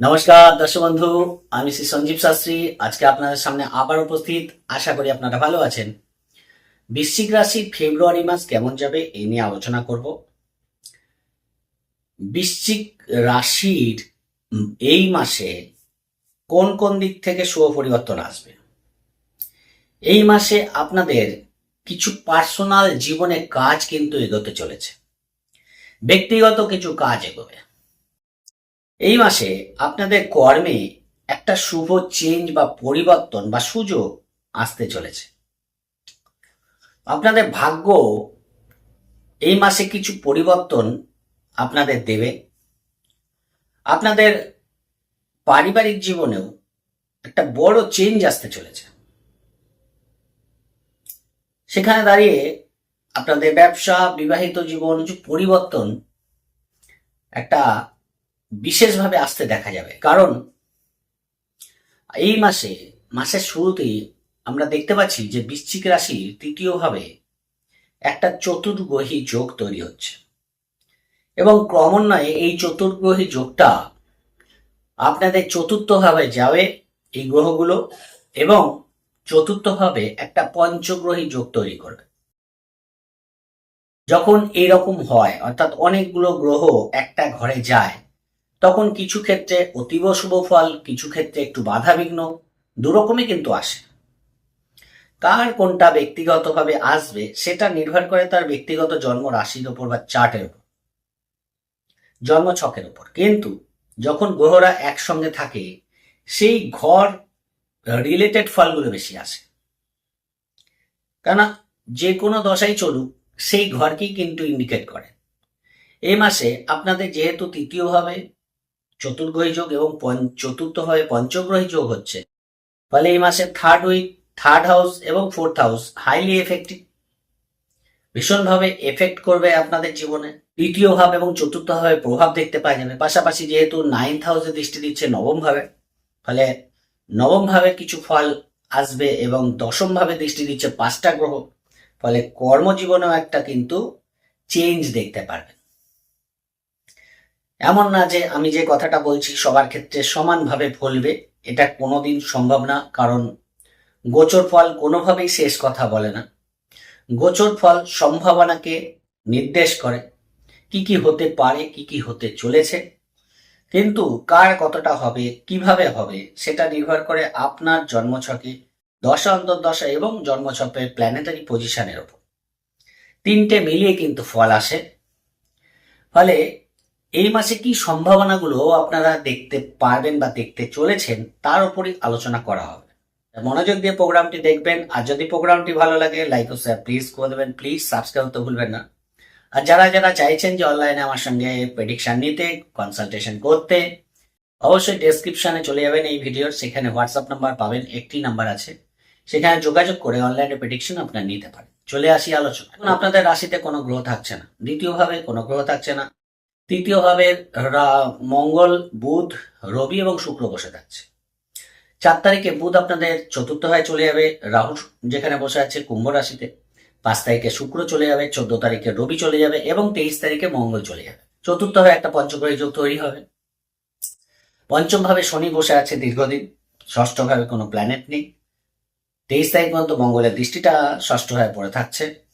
নমস্কার, দর্শক বন্ধু, আমি শ্রী সঞ্জীব শাস্ত্রী। আজকে আপনাদের সামনে আবার উপস্থিত। আশা করি আপনারা ভালো আছেন। বৃশ্চিক রাশির ফেব্রুয়ারি মাস কেমন যাবে এই নিয়ে আলোচনা করব। বৃশ্চিক রাশির এই মাসে কোন কোন দিক থেকে শুভ পরিবর্তন আসবে? এই মাসে আপনাদের কিছু পার্সোনাল জীবনে কাজ কিন্তু এগোতে চলেছে। ব্যক্তিগত কিছু কাজ এগোবে। এই মাসে আপনাদের কর্মে একটা শুভ চেঞ্জ বা পরিবর্তন বা সুযোগ আসতে চলেছে। আপনাদের ভাগ্য এই মাসে কিছু পরিবর্তন আপনাদের দেবে। আপনাদের পারিবারিক জীবনেও একটা বড় চেঞ্জ আসতে চলেছে। সেখানে দাঁড়িয়ে আপনাদের ব্যবসা, বিবাহিত জীবন, কিছু পরিবর্তন একটা বিশেষভাবে আসতে দেখা যাবে। কারণ এই মাসে, মাসের শুরুতেই আমরা দেখতে পাচ্ছি যে বৃশ্চিক রাশির তৃতীয়ভাবে একটা চতুর্গ্রহী যোগ তৈরি হচ্ছে। এবং ক্রমান্বয়ে এই চতুর্গ্রহী যোগটা আপনাদের চতুর্থভাবে যাবে এই গ্রহগুলো এবং চতুর্থভাবে একটা পঞ্চগ্রহী যোগ তৈরি করবে। যখন এইরকম হয়, অর্থাৎ অনেকগুলো গ্রহ একটা ঘরে যায় তখন কিছু ক্ষেত্রে অতীব শুভ ফল, কিছু ক্ষেত্রে একটু বাধা বিঘ্ন দুরকমই কিন্তু আসে। কার কোনটা ব্যক্তিগতভাবে আসবে, সেটা নির্ভর করে তার ব্যক্তিগত জন্ম রাশির ওপর বা চার্টের উপর জন্ম ছকের উপর কিন্তু যখন গ্রহরা একসঙ্গে থাকে, সেই ঘর রিলেটেড ফলগুলো বেশি আসে। কেননা যে কোনো দশাই চলুক, সেই ঘরকেই কিন্তু ইন্ডিকেট করে। এই মাসে আপনাদের যেহেতু তৃতীয়ভাবে চতুর্গ্রহী যোগ এবং চতুর্থভাবে পঞ্চগ্রহী যোগ হচ্ছে। ফলে এই মাসে থার্ড উইক থার্ড হাউস এবং ফোর্থ হাউস হাইলি এফেক্টিভ ভীষণভাবে এফেক্ট করবে আপনাদের জীবনে। তৃতীয় ভাব এবং চতুর্থ ভাবে প্রভাব দেখতে পাওয়া যাবে। পাশাপাশি যেহেতু নাইন্থ হাউসে দৃষ্টি দিচ্ছে নবম ভাবে, ফলে নবম ভাবে কিছু ফল আসবে এবং দশম ভাবে দৃষ্টি দিচ্ছে পাঁচটা গ্রহ। ফলে কর্মজীবনেও একটা কিন্তু চেঞ্জ দেখতে পারবেন এমন না যে আমি যে কথাটা বলছি সবার ক্ষেত্রে সমানভাবে ফলবে, এটা কোনোদিন সম্ভব না, কারণ গোচর ফল কোনোভাবেই শেষ কথা বলে না। গোচর ফল সম্ভাবনাকে নির্দেশ করে কি কি হতে পারে, কি কি হতে চলেছে, কিন্তু কার কতটা হবে, কীভাবে হবে, সেটা নির্ভর করে আপনার জন্মছকে দশা অন্তর্দশা এবং জন্মছকের প্ল্যানেটারি পজিশনের ওপর। তিনটে মিলিয়ে কিন্তু ফল আসে। ফলে এই মাসে কি সম্ভাবনাগুলো আপনারা দেখতে পারবেন বা দেখতে চলেছেন, তার উপরই আলোচনা করা হবে। মনোযোগ দিয়ে প্রোগ্রামটি দেখবেন, আর যদি প্রোগ্রামটি ভালো লাগে লাইক ও শেয়ার প্লিজ করে দেবেন। প্লিজ সাবস্ক্রাইব করতে ভুলবেন না। আর যারা যারা চাইছেন যে অনলাইনে আমার সঙ্গে প্রেডিকশন নিতে কনসালটেশন করতে, অবশ্যই ডেসক্রিপশনে চলে যাবেন এই ভিডিওর সেখানে হোয়াটসঅ্যাপ নাম্বার পাবেন, একটি নাম্বার আছে। সেখানে যোগাযোগ করে অনলাইনে প্রেডিকশন আপনারা নিতে পারেন। চলে আসি আলোচনা এখন আপনাদের রাশিতে কোনো গ্রহ থাকছে না। দ্বিতীয়ভাবে কোনো গ্রহ থাকছে না। তৃতীয়ভাবে রা- মঙ্গল, বুধ, রবি এবং শুক্র বসে থাকছে। চার তারিখে বুধ আপনাদের চতুর্থ হয় চলে যাবে, রাহু যেখানে বসে আছে কুম্ভ রাশিতে। পাঁচ তারিখে শুক্র চলে যাবে, চোদ্দ তারিখে রবি চলে যাবে এবং তেইশ তারিখে মঙ্গল চলে যাবে। চতুর্থ হয় একটা পঞ্চগ্রহী যোগ তৈরি হবে। পঞ্চম ভাবে শনি বসে আছে দীর্ঘদিন ষষ্ঠ ভাবে কোনো প্ল্যানেট নেই। তেইশ তারিখ পর্যন্ত মঙ্গলের দৃষ্টিটা ষষ্ঠ হয়ে পড়ে থাকছে।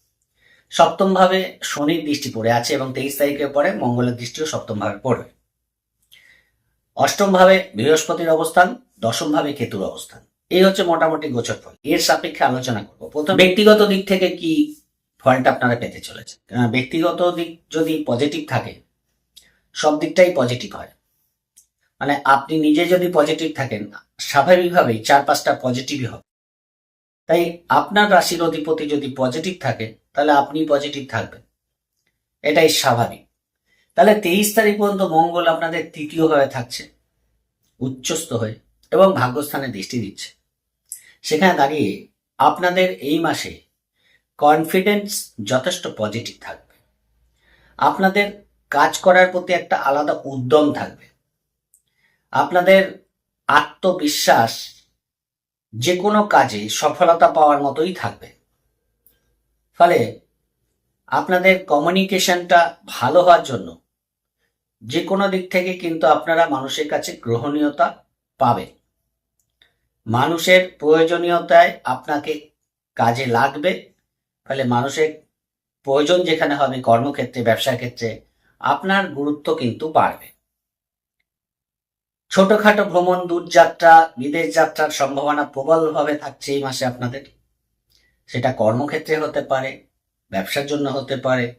সপ্তম ভাবে শনির দৃষ্টি পড়ে আছে এবং তেইশ তারিখের পরে মঙ্গলের দৃষ্টিও সপ্তম ভাবে পড়বে। অষ্টম ভাবে বৃহস্পতির অবস্থান দশম ভাবে কেতুর অবস্থান। এই হচ্ছে মোটামুটি গোচর ফল। এর সাপেক্ষে আলোচনা করব। প্রথম ব্যক্তিগত দিক থেকে কি ফলটা আপনারা পেতে চলেছে ব্যক্তিগত দিক যদি পজিটিভ থাকে, সব দিকটাই পজিটিভ হয়। মানে আপনি নিজে যদি পজিটিভ থাকেন, স্বাভাবিকভাবেই চার পাঁচটা পজিটিভই হবে। তাই আপনার রাশির অধিপতি যদি পজিটিভ থাকে তাহলে আপনি পজিটিভ থাকবেন। এটাই স্বাভাবিক। তাহলে তেইশ তারিখ পর্যন্ত মঙ্গল আপনাদের তৃতীয় থাকছে, উচ্চস্থ হয়ে, এবং ভাগ্যস্থানে দৃষ্টি দিচ্ছে। সেখানে দাঁড়িয়ে আপনাদের এই মাসে কনফিডেন্স যথেষ্ট পজিটিভ থাকবে। আপনাদের কাজ করার প্রতি একটা আলাদা উদ্যম থাকবে। আপনাদের আত্মবিশ্বাস যে কোনো কাজে সফলতা পাওয়ার মতোই থাকবে। ফলে আপনাদের কমিউনিকেশনটা ভালো হওয়ার জন্য যে কোনো দিক থেকে কিন্তু আপনারা মানুষের কাছে গ্রহণীয়তা পাবেন। মানুষের প্রয়োজনীয়তায় আপনাকে কাজে লাগবে, ফলে মানুষের প্রয়োজন যেখানে হবে কর্মক্ষেত্রে ব্যবসা ক্ষেত্রে আপনার গুরুত্ব কিন্তু বাড়বে। ছোটখাটো ভ্রমণ, দূরযাত্রা, বিদেশ যাত্রার সম্ভাবনা প্রবলভাবে থাকছে এই মাসে আপনাদের। সেটা কর্মক্ষেত্রে হতে পারে, ব্যবসার জন্য হতে পারে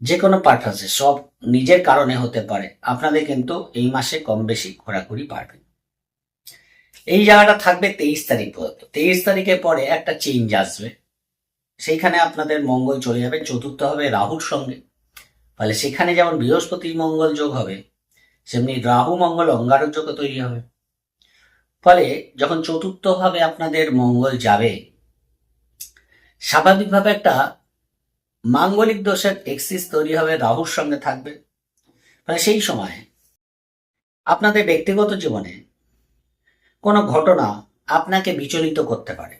যে কোনো পারপাসে সব নিজের কারণে হতে পারে। আপনাদের কিন্তু এই মাসে কম বেশি ঘোরাঘুরি পারবে। এই জায়গাটা থাকবে তেইশ তারিখ পর্যন্ত। তেইশ তারিখের পরে একটা চেঞ্জ আসবে। সেইখানে আপনাদের মঙ্গল চলে যাবে। চতুর্থ হবে রাহুর সঙ্গে। ফলে সেখানে যেমন বৃহস্পতি মঙ্গল যোগ হবে, সেমনি রাহু, মঙ্গল অঙ্গারক যোগও তৈরি হবে। ফলে যখন চতুর্থ ভাবে আপনাদের মঙ্গল যাবে স্বাভাবিকভাবে একটা মাঙ্গলিক দোষের এক্সিস তৈরি হবে রাহুর সঙ্গে থাকবে। ফলে সেই সময় আপনাদের ব্যক্তিগত জীবনে কোনো ঘটনা আপনাকে বিচলিত করতে পারে।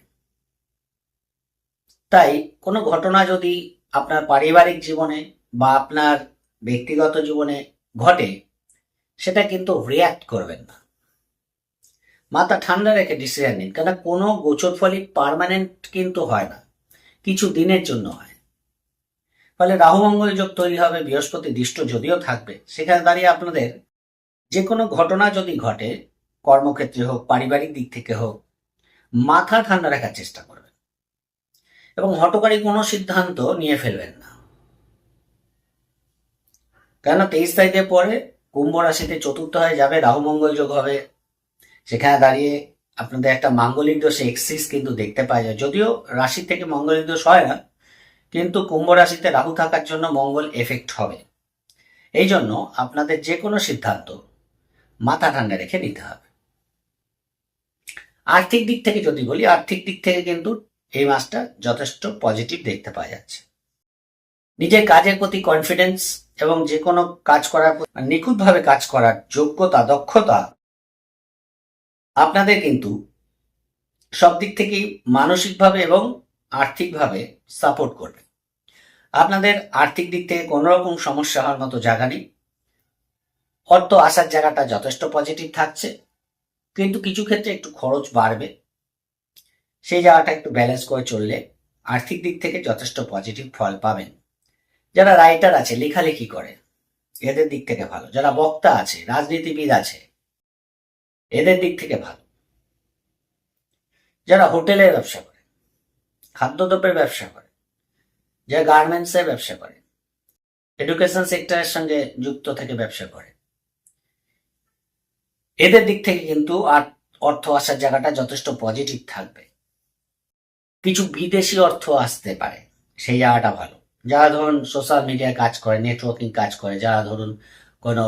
তাই কোনো ঘটনা যদি আপনার পারিবারিক জীবনে বা আপনার ব্যক্তিগত জীবনে ঘটে, সেটা কিন্তু রিয়াক্ট করবেন না। মাথা ঠান্ডা রেখে ডিসিশন নিন কেন কোনো গোচর ফলই পারমানেন্ট কিন্তু হয় না। কিছু দিনের জন্য হয়। ফলে রাহু মঙ্গল যোগ তৈরি হবে, বৃহস্পতি দৃষ্ট যদিও থাকবে। সেখানে দাঁড়িয়ে আপনাদের যে কোনো ঘটনা যদি ঘটে, কর্মক্ষেত্রে হোক, পারিবারিক দিক থেকে হোক, মাথা ঠান্ডা রাখার চেষ্টা করবেন। এবং হটকারী কোনো সিদ্ধান্ত নিয়ে ফেলবেন না। কেন তেইশ তারিখের পরে কুম্ভ রাশিতে চতুর্থ হয়ে যাবে, রাহু মঙ্গল যোগ হবে। সেখানে দাঁড়িয়ে আপনাদের একটা মাঙ্গলিক দোষ এক্সিস কিন্তু দেখতে পাওয়া যায়। যদিও রাশি থেকে মঙ্গলিক দোষ হয় না, কিন্তু কুম্ভ রাশিতে রাহু থাকার জন্য মঙ্গল এফেক্ট হবে। এই জন্য আপনাদের যে কোনো সিদ্ধান্ত মাথা ঠান্ডা রেখে নিতে হবে। আর্থিক দিক থেকে যদি বলি, আর্থিক দিক থেকে কিন্তু এই মাসটা যথেষ্ট পজিটিভ দেখতে পাওয়া যাচ্ছে। নিজের কাজের প্রতি কনফিডেন্স এবং যে কোনো কাজ করার নিখুঁতভাবে কাজ করার যোগ্যতা, দক্ষতা আপনাদের কিন্তু সব দিক থেকেই মানসিকভাবে এবং আর্থিকভাবে সাপোর্ট করবে। আপনাদের আর্থিক দিক থেকে কোনো রকম সমস্যা হওয়ার মতো জায়গা নেই। অর্থ আসার জায়গাটা যথেষ্ট পজিটিভ থাকছে, কিন্তু কিছু ক্ষেত্রে একটু খরচ বাড়বে। সেই জায়গাটা একটু ব্যালেন্স করে চললে আর্থিক দিক থেকে যথেষ্ট পজিটিভ ফল পাবেন। যারা রাইটার আছে, লেখালেখি করে, এদের দিক থেকে ভালো। যারা বক্তা আছে, রাজনীতিবিদ আছে এদের দিক থেকে ভালো। যারা হোটেলের ব্যবসা করে, খাদ্যদ্রব্যের ব্যবসা করে, যারা গার্মেন্টসের ব্যবসা করে এডুকেশন সেক্টরের সঙ্গে যুক্ত থেকে ব্যবসা করে, এদের দিক থেকে কিন্তু আর অর্থ আসার জায়গাটা যথেষ্ট পজিটিভ থাকবে। কিছু বিদেশি অর্থ আসতে পারে, সেই জায়গাটা ভালো। যারা ধরুন সোশ্যাল মিডিয়ায় কাজ করে নেটওয়ার্কিং কাজ করে, যারা ধরুন কোনো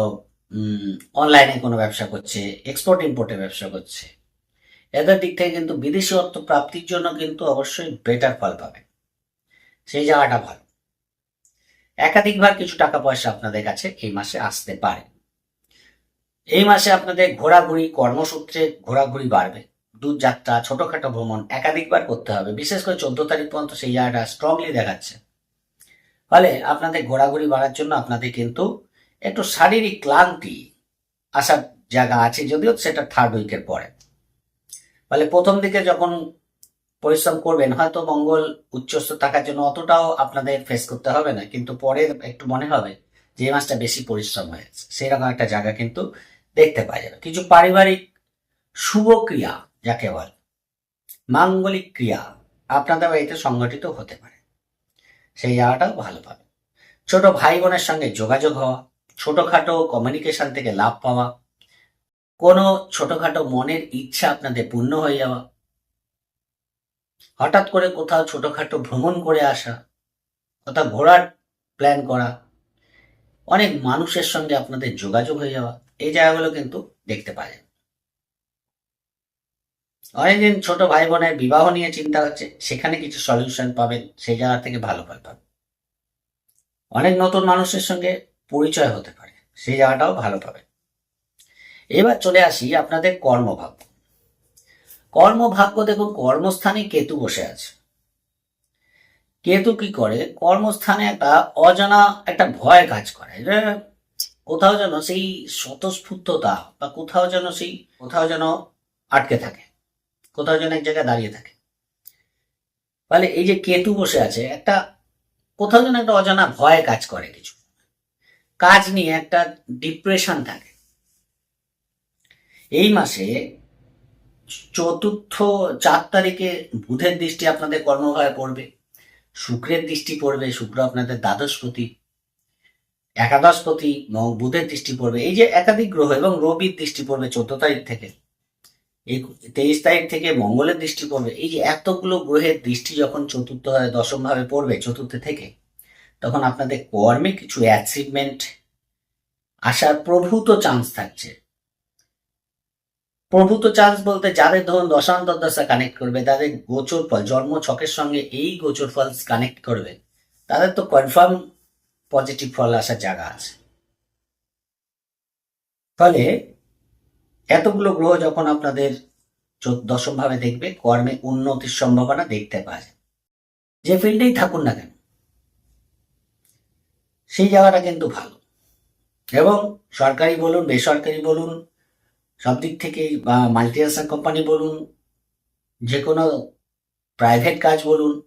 অনলাইনে কোনো ব্যবসা করছে এক্সপোর্ট ইম্পোর্টের ব্যবসা করছে। এদের দিক থেকে কিন্তু বিদেশি অর্থ প্রাপ্তির জন্য কিন্তু অবশ্যই বেটার ফল পাবে। সেই জায়গাটা ভালো। একাধিকবার কিছু টাকা পয়সা আপনাদের কাছে এই মাসে আসতে পারে। এই মাসে আপনাদের ঘোরাঘুরি, কর্মসূত্রে ঘোরাঘুরি বাড়বে। দূরযাত্রা, ছোটখাটো ভ্রমণ একাধিকবার করতে হবে। বিশেষ করে চোদ্দ তারিখ পর্যন্ত সেই জায়গাটা স্ট্রংলি দেখাচ্ছে। ফলে আপনাদের ঘোরাঘুরি বাড়ার জন্য আপনাদের কিন্তু একটু শারীরিক ক্লান্তি আসার জায়গা আছে, যদিও সেটা থার্ড উইকের পরে। ফলে প্রথম দিকে যখন পরিশ্রম করবেন, হয়তো মঙ্গল উচ্চস্থ থাকার জন্য অতটাও আপনাদের ফেস করতে হবে না, কিন্তু পরে একটু মনে হবে যে মাসটা বেশি পরিশ্রম হয়েছে। সেরকম একটা জায়গা কিন্তু দেখতে পাওয়া যাবে। কিছু পারিবারিক শুভ ক্রিয়া, যাকে বলে মাঙ্গলিক ক্রিয়া, আপনাদের বাড়িতে সংগঠিত হতে পারে। সেই জায়গাটাও ভালো পাবে ছোট ভাই বোনের সঙ্গে যোগাযোগ হওয়া ছোটখাটো কমিউনিকেশন থেকে লাভ পাওয়া, কোনো ছোটখাটো মনের ইচ্ছা আপনাদের পূর্ণ হয়ে যাওয়া, হঠাৎ করে কোথাও ছোটখাটো ভ্রমণ করে আসা, কোথাও ঘোরার প্ল্যান করা, অনেক মানুষের সঙ্গে আপনাদের যোগাযোগ হয়ে যাওয়া, এই জায়গাগুলো কিন্তু দেখতে যায় অনেকদিন ছোট ভাই বোনের বিবাহ নিয়ে চিন্তা হচ্ছে, সেখানে কিছু সলিউশন পাবেন, সেই জায়গা থেকে ভালো ফল পাবেন। অনেক নতুন মানুষের সঙ্গে পরিচয় হতে পারে। সেই জায়গাটাও ভালো পাবেন। এবার চলে আসি আপনাদের কর্মভাগ্য। কর্মভাগ্য দেখুন, কর্মস্থানে কেতু বসে আছে। কেতু কি করে? কর্মস্থানে একটা অজানা, একটা ভয় কাজ করে। কোথাও যেন সেই স্বতঃস্ফূর্ততা বা কোথাও যেন সেই, কোথাও যেন আটকে থাকে। কোথাও যেন এক জায়গায় দাঁড়িয়ে থাকে। ফলে এই যে কেতু বসে আছে, একটা কোথাও যেন একটা অজানা ভয় কাজ করে কিছু। কাজ নিয়ে একটা ডিপ্রেশন থাকে। এই মাসে চতুর্থ চার তারিখে বুধের দৃষ্টি আপনাদের কর্মভাবে পড়বে, শুক্রের দৃষ্টি পড়বে, শুক্র আপনাদের দ্বাদশপতি একাদশপতি এবং বুধের দৃষ্টি পড়বে, এই যে একাধিক গ্রহ এবং রবির দৃষ্টি পড়বে চোদ্দ তারিখ থেকে এই তেইশ তারিখ থেকে মঙ্গলের দৃষ্টি পড়বে, এই যে এতগুলো গ্রহের দৃষ্টি যখন চতুর্থ দশম ভাবে পড়বে চতুর্থ থেকে তখন আপনাদের কর্মে কিছু অ্যাচিভমেন্ট আসার প্রভূত চান্স থাকছে। প্রভূত চান্স বলতে যাদের ধরুন দশান্তর দশা কানেক্ট করবে, তাদের গোচর ফল, জন্ম ছকের সঙ্গে এই গোচর ফল কানেক্ট করবে, তাদের তো কনফার্ম পজিটিভ ফল আসার জায়গা আছে। ফলে এতগুলো গ্রহ যখন আপনাদের চোদ্দ- দশম ভাবে দেখবে, কর্মে উন্নতির সম্ভাবনা দেখতে পাওয়া যায় যে ফিল্ডেই থাকুন না কেন। সেই জায়গাটা কিন্তু ভালো। এবং সরকারি বলুন, বেসরকারি বলুন, সব দিক থেকেই বা মাল্টিনেশনাল কোম্পানি বলুন যে কোনো প্রাইভেট কাজ বলুন,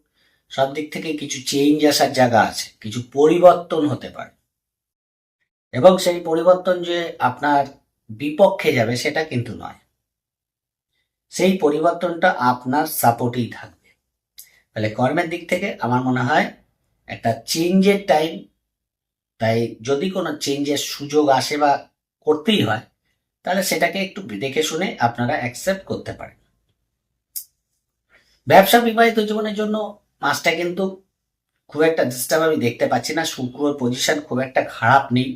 সব দিক থেকে কিছু চেঞ্জ আসার জায়গা আছে, কিছু পরিবর্তন হতে পারে। এবং সেই পরিবর্তন যে আপনার বিপক্ষে যাবে, সেটা কিন্তু নয়। সেই পরিবর্তনটা আপনার সাপোর্টেই থাকবে। তাহলে কর্মের দিক থেকে আমার মনে হয় একটা চেঞ্জের টাইম তাই যদি কোনো চেঞ্জের সুযোগ আসে বা করতেই হয়, তাহলে সেটাকে একটু দেখে শুনে আপনারা অ্যাকসেপ্ট করতে পারেন। ব্যবসা বিবাহিত জীবনের জন্য মাসটা কিন্তু খুব একটা ডিস্টার্ব আমি দেখতে পাচ্ছি না। শুক্রর পজিশন খুব একটা খারাপ নেই।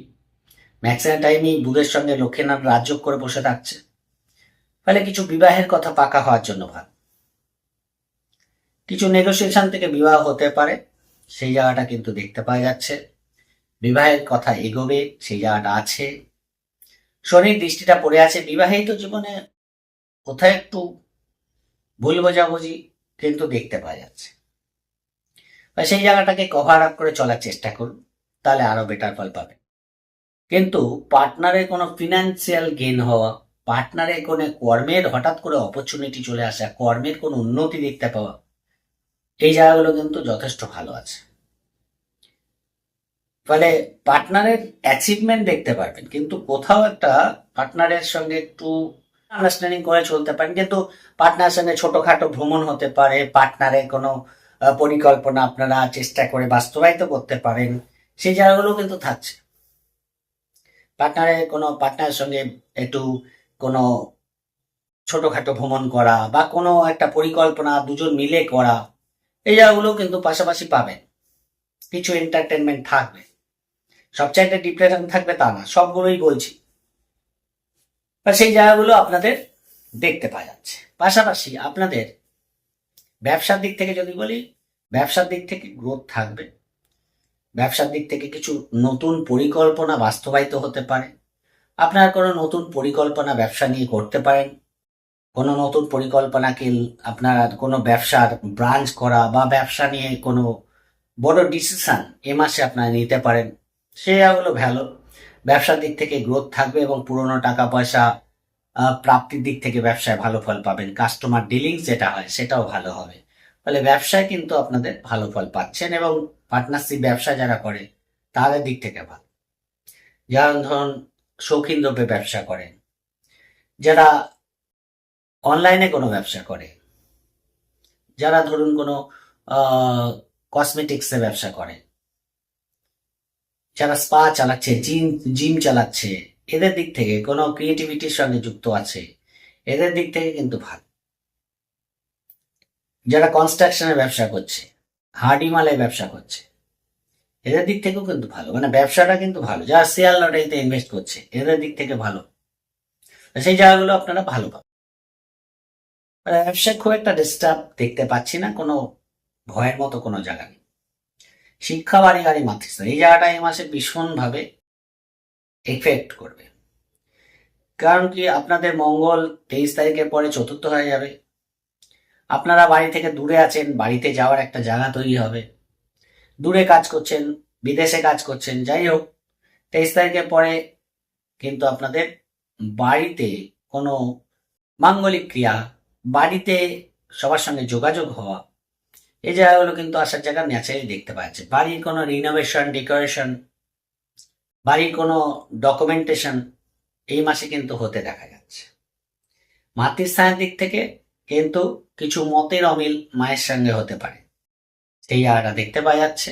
ম্যাক্সিমাম টাইমই বুধের সঙ্গে লক্ষ্মীনাথ রাজ্য করে বসে থাকছে। ফলে কিছু বিবাহের কথা পাকা হওয়ার জন্য ভালো। কিছু নেগোসিয়েশন থেকে বিবাহ হতে পারে। সেই জায়গাটা কিন্তু দেখতে পাওয়া যাচ্ছে। বিবাহের কথা এগোবে সেই জায়গাটা আছে। শনির দৃষ্টিটা পড়ে আছে। বিবাহিত জীবনে কোথায় একটু ভুল বোঝাবুঝি কিন্তু দেখতে পাওয়া যাচ্ছে। সেই জায়গাটাকে কভার আপ করে চলার চেষ্টা করুন, তাহলে আরও বেটার ফল পাবে। কিন্তু পার্টনারের কোনো ফিনান্সিয়াল গেন হওয়া পার্টনারের কোনো কর্মের হঠাৎ করে অপরচুনিটি চলে আসা, কর্মের কোনো উন্নতি দেখতে পাওয়া, এই জায়গাগুলো কিন্তু যথেষ্ট ভালো আছে। ফলে পার্টনারের অ্যাচিভমেন্ট দেখতে পারবেন। কিন্তু কোথাও একটা পার্টনারের সঙ্গে একটু আন্ডারস্ট্যান্ডিং করে চলতে পারেন। কিন্তু পার্টনারের সঙ্গে ছোটখাটো ভ্রমণ হতে পারে, পার্টনারের কোনো পরিকল্পনা আপনারা চেষ্টা করে বাস্তবায়িত করতে পারেন। সেই জায়গাগুলো কিন্তু থাকছে। পার্টনারের কোনো, পার্টনারের সঙ্গে একটু কোনো ছোটখাটো ভ্রমণ করা বা কোনো একটা পরিকল্পনা দুজন মিলে করা, এই জায়গাগুলো কিন্তু পাশাপাশি পাবেন। কিছু এন্টারটেনমেন্ট থাকবে। সবচাইতে ডিপ্রেশন থাকবে তা না, সবগুলোই বলছি। সেই জায়গাগুলো আপনাদের দেখতে পাওয়া যাচ্ছে। পাশাপাশি আপনাদের ব্যবসার দিক থেকে যদি বলি, ব্যবসার দিক থেকে গ্রোথ থাকবে। ব্যবসার দিক থেকে কিছু নতুন পরিকল্পনা বাস্তবায়িত হতে পারে। আপনার কোনো নতুন পরিকল্পনা ব্যবসা নিয়ে করতে পারেন। কোনো নতুন পরিকল্পনাকে আপনার কোনো ব্যবসার ব্রাঞ্চ করা বা ব্যবসা নিয়ে কোনো বড় ডিসিশন এ মাসে আপনারা নিতে পারেন। সেগুলো ভালো ব্যবসার দিক থেকে গ্রোথ থাকবে এবং পুরনো টাকা পয়সা প্রাপ্তির দিক থেকে ব্যবসায় ভালো ফল পাবেন। কাস্টমার ডিলিংস যেটা হয়, সেটাও ভালো হবে। ফলে ব্যবসায় কিন্তু আপনাদের ভালো ফল পাচ্ছেন এবং পার্টনারশিপ ব্যবসা যারা করে, তাদের দিক থেকে ভালো। যারা ধরুন, শৌখিন দ্রব্যে ব্যবসা করেন। যারা অনলাইনে কোনো ব্যবসা করে, যারা ধরুন কোনো কসমেটিক্সে ব্যবসা করে যারা স্পা চালাচ্ছে জিম জিম চালাচ্ছে, এদের দিক থেকে কোনো ক্রিয়েটিভিটির সঙ্গে যুক্ত আছে, এদের দিক থেকে কিন্তু ভালো। যারা কনস্ট্রাকশনের ব্যবসা করছে হার্ডি মালের ব্যবসা করছে, এদের দিক থেকেও কিন্তু ভালো। মানে ব্যবসাটা কিন্তু ভালো। যারা শেয়ার লটারিতে ইনভেস্ট করছে, এদের দিক থেকে ভালো। সেই জায়গাগুলো আপনারা ভালো পাবেন। মানে ব্যবসায় খুব একটা ডিস্টার্ব দেখতে পাচ্ছি না, কোনো ভয়ের মতো কোনো জায়গা নেই। শিক্ষা বাড়ি গাড়ি মাতৃস্থান এই জায়গাটা এই মাসে ভীষণভাবে এফেক্ট করবে। কারণ কি? আপনাদের মঙ্গল তেইশ তারিখের পরে চতুর্থ হয়ে যাবে। আপনারা বাড়ি থেকে দূরে আছেন, বাড়িতে যাওয়ার একটা জায়গা তৈরি হবে। দূরে কাজ করছেন, বিদেশে কাজ করছেন, যাই হোক, তেইশ তারিখের পরে কিন্তু আপনাদের বাড়িতে কোনো মাঙ্গলিক ক্রিয়া, বাড়িতে সবার সঙ্গে যোগাযোগ হওয়া এই জায়গাগুলো কিন্তু আসার জায়গা ন্যাচারালি দেখতে পাওয়া যাচ্ছে। বাড়ির কোনো রিনোভেশন ডেকোরেশন বাড়ির কোনো ডকুমেন্টেশন এই মাসে কিন্তু হতে দেখা যাচ্ছে। মাতৃস্থানের দিক থেকে কিন্তু কিছু মতের অমিল মায়ের সঙ্গে হতে পারে। সেই জায়গাটা দেখতে পাওয়া যাচ্ছে।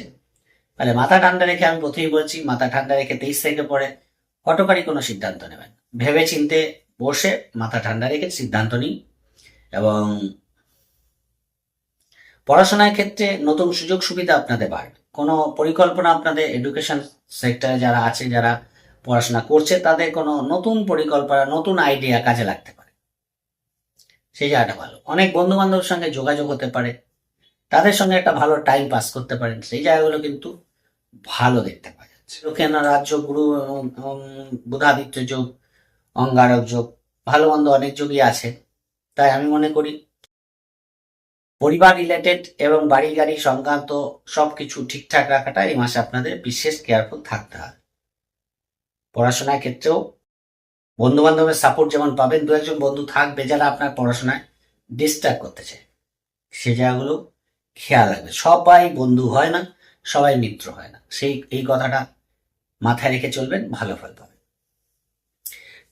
তাহলে মাথা ঠান্ডা রেখে আমি প্রথমেই বলছি, মাথা ঠান্ডা রেখে তেইশ থেকে পরে হটকারী কোনো সিদ্ধান্ত নেবেন। ভেবে চিনতে বসে মাথা ঠান্ডা রেখে সিদ্ধান্ত নিন এবং পড়াশোনার ক্ষেত্রে নতুন সুযোগ সুবিধা আপনাদের বাড়বে কোনো পরিকল্পনা আপনাদের এডুকেশন সেক্টরে যারা আছে, যারা পড়াশোনা করছে, তাদের কোনো নতুন পরিকল্পনা, নতুন আইডিয়া কাজে লাগতে পারে। সেই জায়গাটা ভালো। অনেক বন্ধু বান্ধবের সঙ্গে যোগাযোগ হতে পারে। তাদের সঙ্গে একটা ভালো টাইম পাস করতে পারেন। সেই জায়গাগুলো কিন্তু ভালো দেখতে পাওয়া যাচ্ছে। লোকেনা রাজ্য গুরু বুধাদিত্য যোগ, অঙ্গারক যোগ, ভালো মন্দ অনেক যোগই আছে। তাই আমি মনে করি পরিবার রিলেটেড এবং বাড়ি গাড়ি সংক্রান্ত সবকিছু ঠিকঠাক রাখাটা এই মাসে আপনাদের বিশেষ কেয়ারফুল থাকতে হবে। পড়াশোনার ক্ষেত্রেও বন্ধু বান্ধবের সাপোর্ট যেমন পাবেন, দু একজন বন্ধু থাকবে যারা আপনার পড়াশোনায় ডিস্টার্ব করতে চায়। সে জায়গাগুলো খেয়াল রাখবে। সবাই বন্ধু হয় না, সবাই মিত্র হয় না। সেই, এই কথাটা মাথায় রেখে চলবেন, ভালো ফল পাবেন।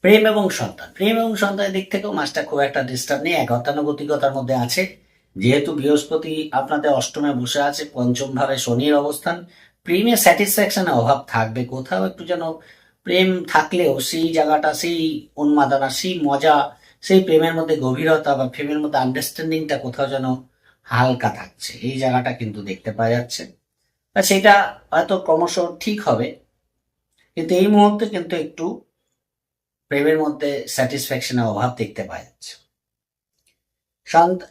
প্রেম এবং সন্তান। প্রেম এবং সন্তানের দিক থেকেও মাসটা খুব একটা ডিস্টার্ব নেই, এক গতানুগতিকতার মধ্যে আছে। যেহেতু বৃহস্পতি আপনাদের অষ্টমে বসে আছে, পঞ্চম ভাবে শনির অবস্থান প্রেমে স্যাটিসফ্যাকশনের অভাব থাকবে কোথাও, একটু যেন প্রেম থাকলেও সেই জায়গাটা, সেই উন্মাদনা, সেই মজা, সেই প্রেমের মধ্যে গভীরতা বা প্রেমের মধ্যে আন্ডারস্ট্যান্ডিংটা কোথাও যেন হালকা থাকছে। এই জায়গাটা কিন্তু দেখতে পাওয়া যাচ্ছে। আর সেটা হয়তো ক্রমশ ঠিক হবে, কিন্তু এই মুহূর্তে কিন্তু একটু প্রেমের মধ্যে স্যাটিসফ্যাকশনের অভাব দেখতে পাওয়া যাচ্ছে।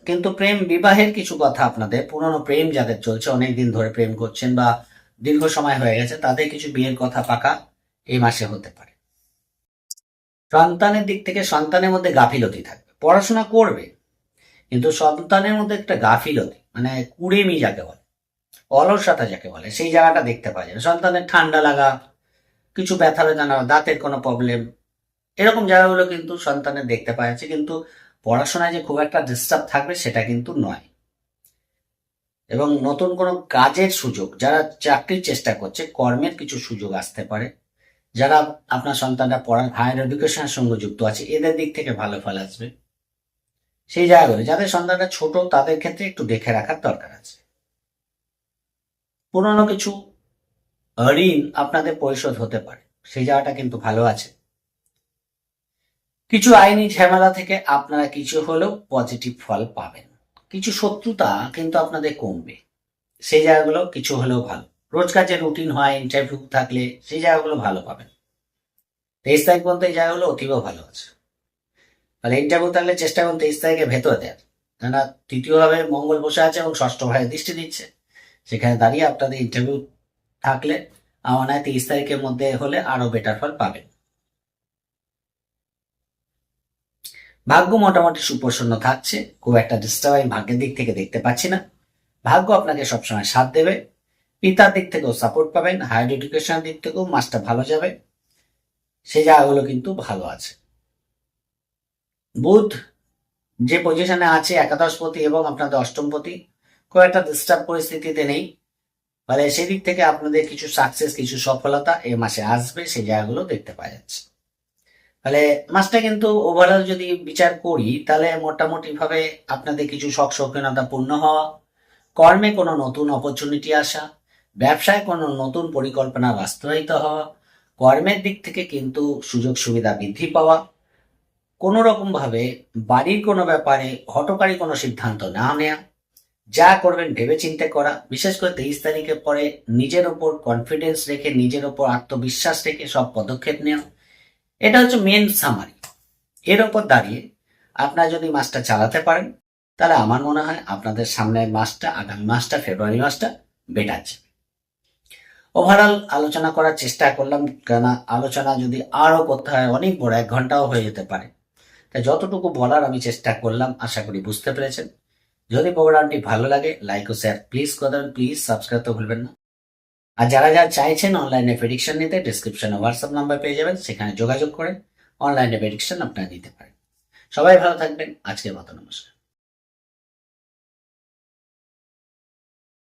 কিন্তু প্রেম বিবাহের কিছু কথা আপনাদের। পুরনো প্রেম যাদের চলছে অনেক দিন ধরে প্রেম করছেন বা দীর্ঘ সময় হয়ে গেছে, তাদের কিছু বিয়ের কথা পাকা এই মাসে হতে পারে। সন্তানের দিক থেকে সন্তানের মধ্যে গাফিলতি থাকবে। পড়াশোনা করবে, কিন্তু সন্তানের মধ্যে একটা গাফিলতি মানে কুড়েমি যাকে বলে, অলসতা যাকে বলে, সেই জায়গাটা দেখতে পাওয়া যাবে সন্তানের ঠান্ডা লাগা, কিছু ব্যথা বেদনা, দাঁতের কোনো প্রবলেম এরকম জায়গাগুলো কিন্তু সন্তানের দেখতে পাওয়া যাচ্ছে। কিন্তু পড়াশোনায় যে খুব একটা ডিস্টার্ব থাকবে সেটা কিন্তু নয়। এবং নতুন কোনো কাজের সুযোগ, যারা চাকরির চেষ্টা করছে, কর্মের কিছু সুযোগ আসতে পারে। যারা আপনার সন্তানরা পড়ার হায়ার এডুকেশনের সঙ্গে যুক্ত আছে, এদের দিক থেকে ভালো ফল আসবে। সেই জায়গাগুলো যাদের সন্তানরা ছোট, তাদের ক্ষেত্রে একটু দেখে রাখার দরকার আছে। পুরনো কিছু ঋণ আপনাদের পরিশোধ হতে পারে, সেই জায়গাটা কিন্তু ভালো আছে। কিছু আইনি ঝামেলা থেকে আপনারা কিছু হলেও পজিটিভ ফল পাবেন। কিছু শত্রুতা কিন্তু আপনাদের কমবে। সেই জায়গাগুলো কিছু হলেও ভালো। রোজকার যে রুটিন হয় ইন্টারভিউ থাকলে সেই জায়গাগুলো ভালো পাবেন। তেইশ তারিখ পর্যন্ত এই জায়গাগুলো অতীব ভালো আছে। তাহলে ইন্টারভিউ থাকলে চেষ্টা করুন তেইশ তারিখে ভেতর দেন। কেননা তৃতীয়ভাবে মঙ্গল বসে আছে এবং ষষ্ঠ ভাবে দৃষ্টি দিচ্ছে। সেখানে দাঁড়িয়ে আপনাদের ইন্টারভিউ থাকলে আমার হয় তেইশ তারিখের মধ্যে হলে আরও বেটার ফল পাবেন। ভাগ্য মোটামুটি সুপ্রসন্ন থাকছে, খুব একটা ডিস্টার্ব আমি ভাগ্যের দিক থেকে দেখতে পাচ্ছি না। ভাগ্য আপনাকে সবসময় সাথ দেবে, পিতার দিক থেকেও সাপোর্ট পাবেন হায়ার এডুকেশনের দিক থেকেও মাসটা ভালো যাবে, সে জায়গাগুলো কিন্তু ভালো আছে। বুধ যে পজিশনে আছে, একাদশপতি এবং আপনাদের অষ্টমপতি, খুব একটা ডিস্টার্ব পরিস্থিতিতে নেই। ফলে সেদিক থেকে আপনাদের কিছু সাকসেস কিছু সফলতা এ মাসে আসবে সেই জায়গাগুলো দেখতে পাওয়া যাচ্ছে। তাহলে মাসটা কিন্তু ওভারঅল যদি বিচার করি, তাহলে মোটামুটি ভাবে আপনাদের কিছু শখ শৌখিনতা পূর্ণ হওয়া, কর্মে কোনো নতুন অপরচুনিটি আসা, ব্যবসায় কোনো নতুন পরিকল্পনা বাস্তবায়িত হওয়া, কর্মের দিক থেকে কিন্তু সুযোগ সুবিধা বৃদ্ধি পাওয়া, কোনো রকম ভাবে বাড়ির কোনো ব্যাপারে হটকারী কোনো সিদ্ধান্ত না নেওয়া যা করবেন ভেবে চিন্তে করা, বিশেষ করে তেইশ তারিখের পরে নিজের ওপর কনফিডেন্স রেখে নিজের ওপর আত্মবিশ্বাস রেখে সব পদক্ষেপ নেওয়া এটা হচ্ছে মেন সামারি এর ওপর দাঁড়িয়ে আপনারা যদি মাসটা চালাতে পারেন, তাহলে আমার মনে হয় আপনাদের সামনের মাসটা আগামী মাসটা ফেব্রুয়ারি মাসটা বেটার যাবে। ওভারঅল আলোচনা করার চেষ্টা করলাম কেন আলোচনা যদি আরও করতে হয়, অনেক বড়, এক ঘন্টাও হয়ে যেতে পারে। তাই যতটুকু বলার আমি চেষ্টা করলাম, আশা করি বুঝতে পেরেছেন। যদি প্রোগ্রামটি ভালো লাগে লাইক ও শেয়ার প্লিজ করে দেবেন প্লিজ সাবস্ক্রাইব তো ভুলবেন না। আর যারা যারা চাইছেন অনলাইনে প্রেডিকশন নিতে ডিসক্রিপশনে হোয়াটসঅ্যাপ নাম্বার পেয়ে যাবেন, সেখানে যোগাযোগ করে অনলাইনে প্রেডিকশন আপনারা নিতে পারেন। সবাই ভালো থাকবেন, আজকের মতো নমস্কার।